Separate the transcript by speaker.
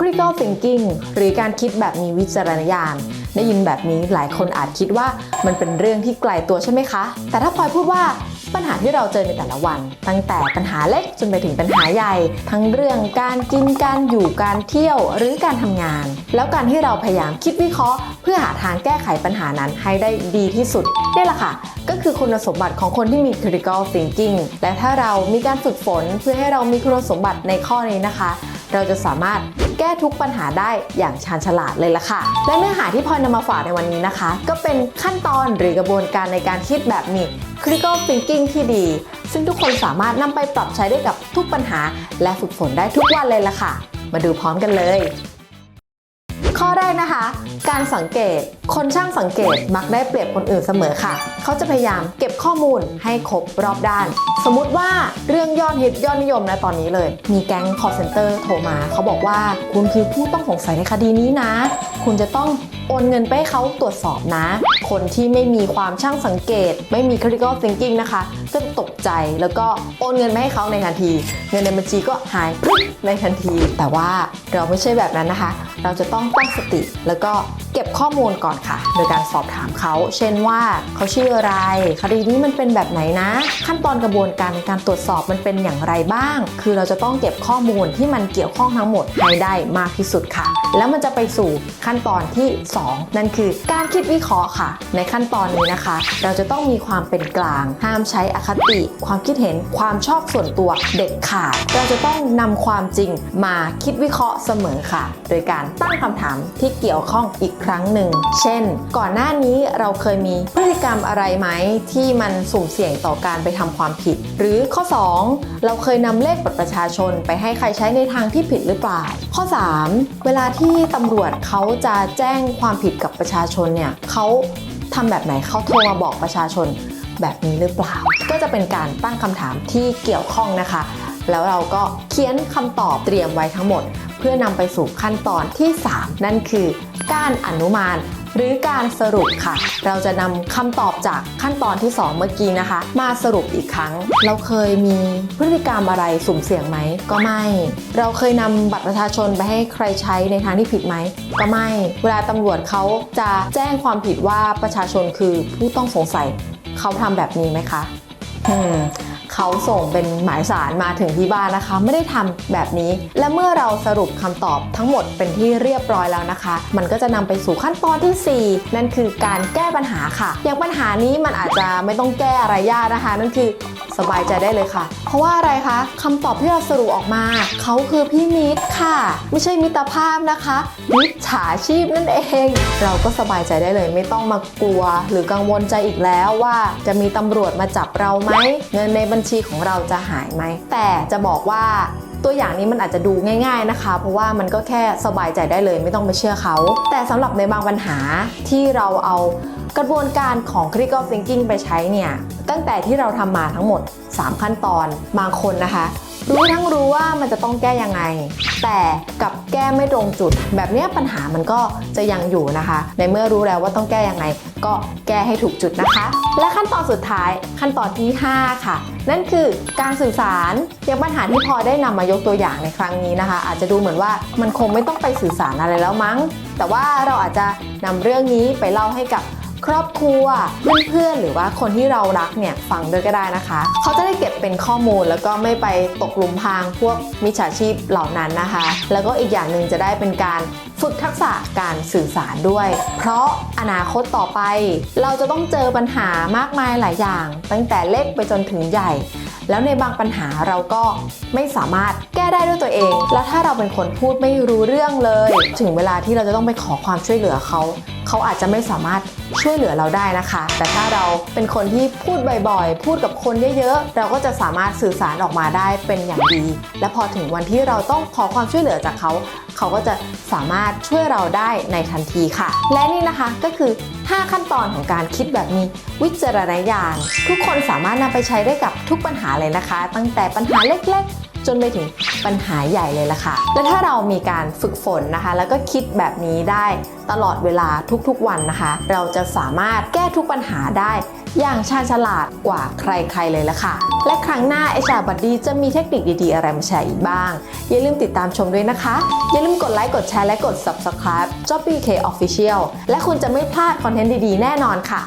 Speaker 1: critical thinking หรือการคิดแบบมีวิจารณญาณ ได้ยินแบบนี้หลายคนอาจคิดว่ามันเป็นเรื่องที่ไกลตัวใช่ไหมคะ แต่ถ้าพลอยพูดว่าปัญหาที่เราเจอในแต่ละวัน ตั้งแต่ปัญหาเล็กจนไปถึงปัญหาใหญ่ ทั้งเรื่องการกินการอยู่การเที่ยวหรือการทำงาน แล้วการที่เราพยายามคิดวิเคราะห์ เพื่อหาทางแก้ไขปัญหานั้นให้ได้ดีที่สุดนี่แหละค่ะ ก็คือคุณสมบัติของคนที่มี critical thinking และถ้าเรามีการฝึกฝนเพื่อให้เรามีคุณสมบัติในข้อนี้นะคะ เราจะสามารถ แก้ทุกปัญหาได้อย่างชาญฉลาดเลยล่ะค่ะ และเนื้อหาที่พลอยนำมาฝากในวันนี้นะคะ ก็เป็นขั้นตอนหรือกระบวนการในการคิดแบบมี critical thinking ที่ดี ซึ่งทุกคนสามารถนำไปปรับใช้ได้กับทุกปัญหา และฝึกฝนได้ทุกวันเลยล่ะค่ะ มาดูพร้อมกันเลย ข้อแรกนะคะ การสังเกต คนช่างสังเกตมักได้เปรียบคนอื่นเสมอค่ะ เขาจะพยายามเก็บข้อมูลให้ครบรอบด้าน สมมติว่าเรื่องยอดฮิตยอดนิยมนะตอนนี้เลย มีแก๊ง call center โทรมา เขาบอกว่าคุณคือผู้ต้องสงสัยในคดีนี้นะ คุณจะต้อง โอนเงินไปให้เขาตรวจสอบนะ คนที่ไม่มีความช่างสังเกต ไม่มี critical thinking นะคะก็ตกใจแล้วก็โอนเงินไปให้เขาในทันที เงินในบัญชีก็หายในทันที แต่ว่าเราไม่ใช่แบบนั้นนะคะ เราจะต้องตั้งสติแล้วก็เก็บข้อมูลก่อนค่ะ โดยการสอบถามเขา เช่นว่าเขาชื่ออะไร คดีนี้มันเป็นแบบไหนนะ ขั้นตอนกระบวนการในการตรวจสอบมันเป็นอย่างไรบ้าง คือเราจะต้องเก็บข้อมูลที่มันเกี่ยวข้องทั้งหมดให้ได้มากที่สุดค่ะ แล้วมันจะไปสู่ขั้นตอนที่ 2 นั่นคือการคิดวิเคราะห์ค่ะ ในขั้นตอนนี้นะคะ เราจะต้องมีความเป็นกลาง ห้ามใช้อคติ ความคิดเห็นความชอบส่วนตัวเด็ดขาด เราจะต้องนำความจริงมาคิดวิเคราะห์เสมอค่ะ โดยการตั้งคำถามที่เกี่ยวข้องอีกครั้งหนึ่ง เช่น ก่อนหน้านี้เราเคยมีพฤติกรรมอะไรไหมที่มันสุ่มเสี่ยงต่อการไปทำความผิด หรือข้อ 2 เราเคยนำเลขบัตรประชาชนไปให้ใครใช้ในทางที่ผิดหรือเปล่า ข้อ 3 เวลาที่ตำรวจเขาจะแจ้งความผิดกับประชาชนเนี่ยเขาทำแบบไหนเขาโทรมาบอกประชาชนแบบนี้หรือเปล่า ก็จะเป็นการตั้งคำถามที่เกี่ยวข้องนะคะ แล้วเราก็เขียนคำตอบเตรียมไว้ทั้งหมด เพื่อนำไปสู่ขั้นตอนที่ 3 นั่นคือ การอนุมาน หรือการสรุปค่ะ เราจะนำคำตอบจากขั้นตอนที่ 2 เมื่อกี้นะคะ มาสรุปอีกครั้ง เราเคยมีพฤติกรรมอะไรสุ่มเสี่ยงไหม ก็ไม่ เราเคยนำบัตรประชาชนไปให้ใครใช้ในทางที่ผิดไหม ก็ไม่ เวลาตำรวจเขาจะแจ้งความผิดว่าประชาชนคือผู้ต้องสงสัย เขาทำแบบนี้ไหมคะ เขาส่งเป็นหมายสารมาถึงที่บ้านนะคะ ไม่ได้ทำแบบนี้ และเมื่อเราสรุปคำตอบทั้งหมดเป็นที่เรียบร้อยแล้วนะคะ มันก็จะนำไปสู่ขั้นตอนที่ 4 นั่นคือการแก้ปัญหาค่ะ อย่างปัญหานี้มันอาจจะไม่ต้องแก้อะไรยากนะคะ นั่นคือสบายใจได้เลยค่ะ เพราะว่าอะไรคะคำตอบที่เราสรุปออกมา เขาคือพี่มิตรค่ะ ไม่ใช่มิตรภาพนะคะ มิจฉาชีพนั่นเอง เราก็สบายใจได้เลย ไม่ต้องมากลัว หรือกังวลใจอีกแล้วว่า จะมีตำรวจมาจับเราไหมเงินในบัญชีของเราจะหายไหมแต่จะบอกว่า ตัวอย่างนี้มันอาจจะดูง่ายๆนะคะ เพราะว่ามันก็แค่สบายใจได้เลยไม่ต้องไปเชื่อเขา แต่สำหรับในบางปัญหาที่เราเอากระบวนการของ critical thinking ไปใช้เนี่ย ตั้งแต่ที่เราทำมาทั้งหมด 3 ขั้นตอน บางคนนะคะ รู้ทั้งรู้ว่ามันจะต้องแก้ยังไง แต่กับแก้ไม่ตรงจุด แบบนี้ปัญหามันก็จะยังอยู่นะคะ ในเมื่อรู้แล้วว่าต้องแก้ยังไง ก็แก้ให้ถูกจุดนะคะ และขั้นตอนสุดท้ายขั้นตอนที่ 5 ค่ะ นั่นคือการสื่อสารอย่างปัญหาที่พอได้นำมายกตัวอย่างในครั้งนี้นะคะ อาจจะดูเหมือนว่ามันคงไม่ต้องไปสื่อสารอะไรแล้วมั้ง แต่ว่าเราอาจจะนำเรื่องนี้ไปเล่าให้กับ รอบครัวเพื่อนๆหรือว่าคนที่เรารักเนี่ยฟังด้วยก็ได้นะคะ เขาจะได้เก็บเป็นข้อมูลแล้วก็ไม่ไปตกหลุมพรางพวกมิจฉาชีพเหล่านั้นนะคะ แล้วก็อีกอย่างหนึ่งจะได้เป็นการฝึกทักษะการสื่อสารด้วย เพราะอนาคตต่อไป เราจะต้องเจอปัญหามากมายหลายอย่าง ตั้งแต่เล็กไปจนถึงใหญ่ แล้วในบางปัญหาเราก็ไม่สามารถแก้ได้ด้วยตัวเอง แล้วถ้าเราเป็นคนพูดไม่รู้เรื่องเลย ถึงเวลาที่เราจะต้องไปขอความช่วยเหลือเขา เขาอาจจะไม่สามารถช่วยเหลือเราได้นะคะ แต่ถ้าเราเป็นคนที่พูดบ่อยๆ พูดกับคนเยอะๆ เราก็จะสามารถสื่อสารออกมาได้เป็นอย่างดี และพอถึงวันที่เราต้องขอความช่วยเหลือจากเขา เขาก็จะสามารถช่วยเราได้ในทันทีค่ะ และนี่นะคะก็คือ 5 ขั้นตอนของการคิดแบบมีวิจารณญาณทุกคนสามารถนำไปใช้ได้กับทุกปัญหาเลยนะคะ ตั้งแต่ปัญหาเล็กๆ จนไปถึงปัญหาใหญ่เลยล่ะค่ะ และถ้าเรามีการฝึกฝนนะคะ แล้วก็คิดแบบนี้ได้ตลอดเวลาทุกๆวันนะคะ เราจะสามารถแก้ทุกปัญหาได้อย่างชาญฉลาดกว่าใครๆเลยละค่ะ และครั้งหน้า HR Buddy จะมีเทคนิคดีๆ อะไรมาแชร์อีกบ้าง อย่าลืมติดตามชมด้วยนะคะ อย่าลืมกดไลค์ กดแชร์และกด Subscribe j o b b k Official และคุณจะไม่พลาดคอนเทนต์ดีๆ แน่นอนค่ะ